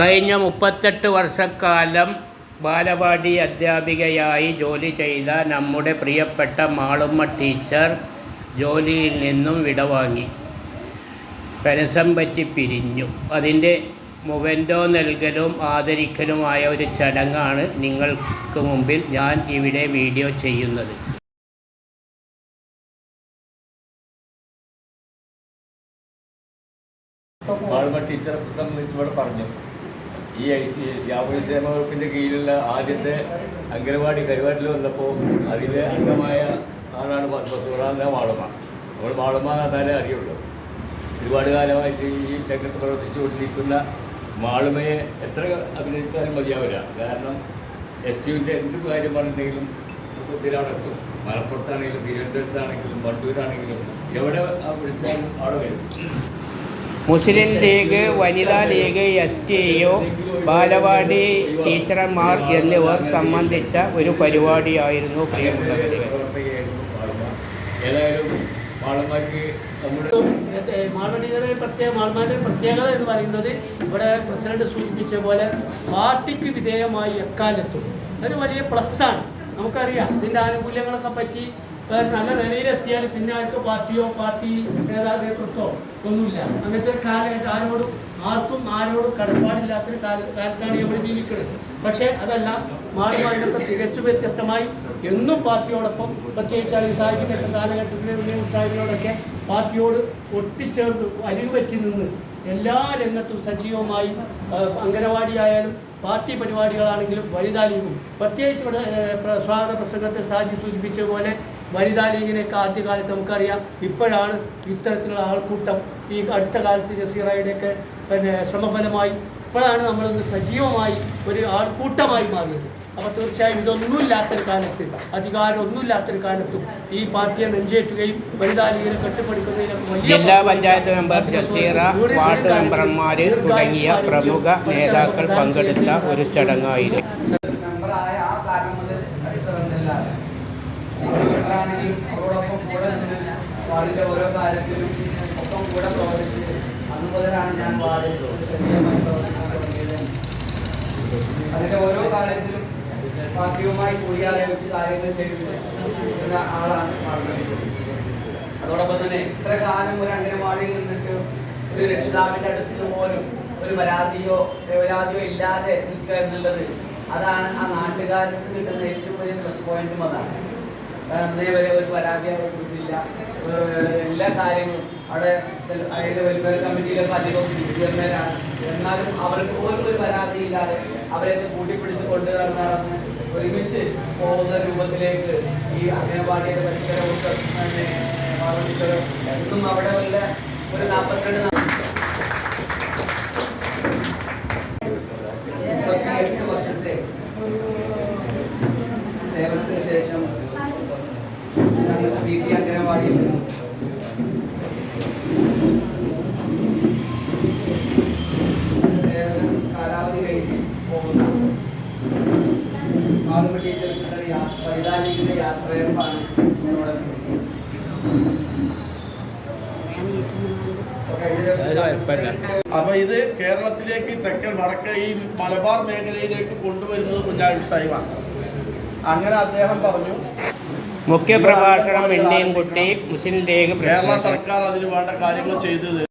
കഴിഞ്ഞ മുപ്പത്തെട്ട് വർഷക്കാലം ബാലവാടി അധ്യാപികയായി ജോലി ചെയ്ത നമ്മുടെ പ്രിയപ്പെട്ട മാളുമ്മ ടീച്ചർ ജോലിയിൽ നിന്നും വിടവാങ്ങി. പരസം പറ്റി പിരിഞ്ഞു. അതിന്റെ മുവന്റോ നൽകലും ആദരിക്കലുമായ ഒരു ചടങ്ങാണ് നിങ്ങൾക്ക് മുമ്പിൽ ഞാൻ ഇവിടെ വീഡിയോ ചെയ്യുന്നത്. ടീച്ചറെ സംബന്ധിച്ച് പറഞ്ഞു. ഈ ഐ സി സാമൂഹ്യ സേവന വകുപ്പിന്റെ കീഴിലുള്ള ആദ്യത്തെ അംഗനവാടി കരുവാറ്റിൽ വന്നപ്പോൾ അതിലെ അംഗമായ ആളാണ് ബസൂറാന്ന മാളുമ നമ്മൾ മാളുമ എന്നാലേ അറിയുള്ളൂ. ഒരുപാട് കാലമായിട്ട് ഈ രംഗത്ത് പ്രവർത്തിച്ചുകൊണ്ടിരിക്കുന്ന മാളുമയെ എത്ര അഭിനയിച്ചാലും മതിയാവില്ല. കാരണം എസ് ടിവിന്റെ എന്ത് കാര്യം പറഞ്ഞിട്ടുണ്ടെങ്കിലും ഇതിലടക്കും മലപ്പുറത്താണെങ്കിലും തിരുവനന്തപുരത്താണെങ്കിലും വണ്ടൂരാണെങ്കിലും എവിടെ വിളിച്ചാലും അവിടെ വരും. Muslim League Vanitha League S T U ബാലവാടി ടീച്ചർമാർ എന്നിവർ സംബന്ധിച്ച ഒരു പരിപാടിയായിരുന്നു പ്രിയമുള്ളവരെ. മാൾമണിയുടെ പ്രത്യേക മാൾമാരുടെ പ്രത്യേകത എന്ന് പറയുന്നത് ഇവിടെ പ്രസിഡന്റ് സൂചിപ്പിച്ച പോലെ പാർട്ടിക്ക് വിധേയമായി എക്കാലത്തും. അതൊരു വലിയ പ്ലസ്സാണ് നമുക്കറിയാം. ഇതിന്റെ ആനുകൂല്യങ്ങളൊക്കെ പറ്റി നല്ല നിലയിലെത്തിയാൽ പിന്നെ അവർക്ക് പാർട്ടിയോ പാർട്ടി നേതാ നേതൃത്വമോ ഒന്നുമില്ല. അങ്ങനത്തെ ഒരു കാലഘട്ടം ആരോടും ആർക്കും ആരോടും കടപ്പാടില്ലാത്തൊരു കാല കാലത്താണ് നമ്മൾ ജീവിക്കുന്നത്. പക്ഷേ അതല്ല മാറുമാതിനൊക്കെ തികച്ചും വ്യത്യസ്തമായി എന്നും പാർട്ടിയോടൊപ്പം പ്രത്യേകിച്ച് ഒക്കെ കാലഘട്ടത്തിലെ ഉണ്ണി പാർട്ടിയോട് പാർട്ടിയോട് ഒട്ടിച്ചേർന്ന് അരികുപറ്റി നിന്ന് എല്ലാ രംഗത്തും സജീവമായി അംഗനവാടി ആയാലും പാർട്ടി പരിപാടികളാണെങ്കിലും വനിതാ ലീഗും പ്രത്യേകിച്ച് ഇവിടെ സ്വാഗത പ്രസംഗത്തെ സാജി സൂചിപ്പിച്ച പോലെ വനിതാ ലീഗിനെയൊക്കെ ആദ്യകാലത്ത് നമുക്കറിയാം. ഇപ്പോഴാണ് ഇത്തരത്തിലുള്ള ആൾക്കൂട്ടം ഈ അടുത്ത കാലത്ത് ജസീറയുടെയൊക്കെ പിന്നെ ശ്രമഫലമായി ഇപ്പോഴാണ് നമ്മളൊന്ന് സജീവമായി ഒരു ആൾക്കൂട്ടമായി മാറിയത്. അപ്പോൾ തീർച്ചയായും ഇതൊന്നുമില്ലാത്തൊരു കാലത്ത് അധികാരം ഒന്നുമില്ലാത്തൊരു കാലത്തും ഈ പാർട്ടിയെ നെഞ്ചേറ്റുകയും വനിതാലികളെ കെട്ടിപ്പടുക്കുന്നതിലും കെട്ടിപ്പടുക്കുന്നതിനൊക്കെ വലിയ ജില്ലാ പഞ്ചായത്ത് മെമ്പർ ജസീറ വാർഡ് മെമ്പർമാർ തുടങ്ങിയ പ്രമുഖ നേതാക്കൾ പങ്കെടുത്ത ഒരു ചടങ്ങായിരുന്നു. വാർഡിന്റെ ഓരോ കാര്യത്തിലും ഒപ്പം കൂടെ പ്രവർത്തിച്ച് അന്ന് മുതലാണ് ഞാൻ വാർഡിൽ സജീവമായി പ്രവർത്തിക്കാൻ അതിന്റെ ഓരോ കാര്യത്തിലും പാർട്ടിയുമായി കൂടിയാലോചിച്ച് കാര്യങ്ങൾ ചെയ്യുന്ന ആളാണ് അതോടൊപ്പം തന്നെ ഇത്ര കാലം ഒരു അംഗനവാടിയിൽ നിന്നിട്ട് ഒരു രക്ഷിതാവിന്റെ അടുത്ത് പോലും ഒരു പരാതിയോ പരാതിയോ ഇല്ലാതെ നിൽക്കുക എന്നുള്ളത് അതാണ് ആ നാട്ടുകാർക്ക് കിട്ടുന്ന ഏറ്റവും വലിയ പ്ലസ് പോയിന്റും അതാണ്. കാരണം ഇന്നേ വരെ ഒരു പരാതി കുറിച്ചില്ല എല്ലാ കാര്യങ്ങളും അവിടെ അയാളുടെ വെൽഫെയർ കമ്മിറ്റിയിലൊക്കെ അധികം സിറ്റിയർമാരാണ് എന്നാലും അവർക്ക് പോലും ഒരു പരാതിയില്ലാതെ അവരെയൊക്കെ കൂട്ടിപ്പിടിച്ച് കൊണ്ടു നടന്ന് ഒരുമിച്ച് പോകുന്ന രൂപത്തിലേക്ക് ഈ പിന്നെ മാറിച്ചത് എന്നും അവിടെ വല്ല ഒരു നാൽപ്പത്തിരണ്ട് വർഷത്തെ സേവനത്തിന് ശേഷം അപ്പൊ ഇത് കേരളത്തിലേക്ക് തെക്കൻ വടക്ക ഈ മലബാർ മേഖലയിലേക്ക് കൊണ്ടുവരുന്നത് കുഞ്ഞാലി സാഹിബാണ്. അങ്ങനെ അദ്ദേഹം പറഞ്ഞു മുഖ്യപ്രഭാഷണം വെണ്ണിയൻകുട്ടി മുസ്ലിം ലീഗ് കേരള സർക്കാർ അതിന് വേണ്ട കാര്യങ്ങൾ ചെയ്തത്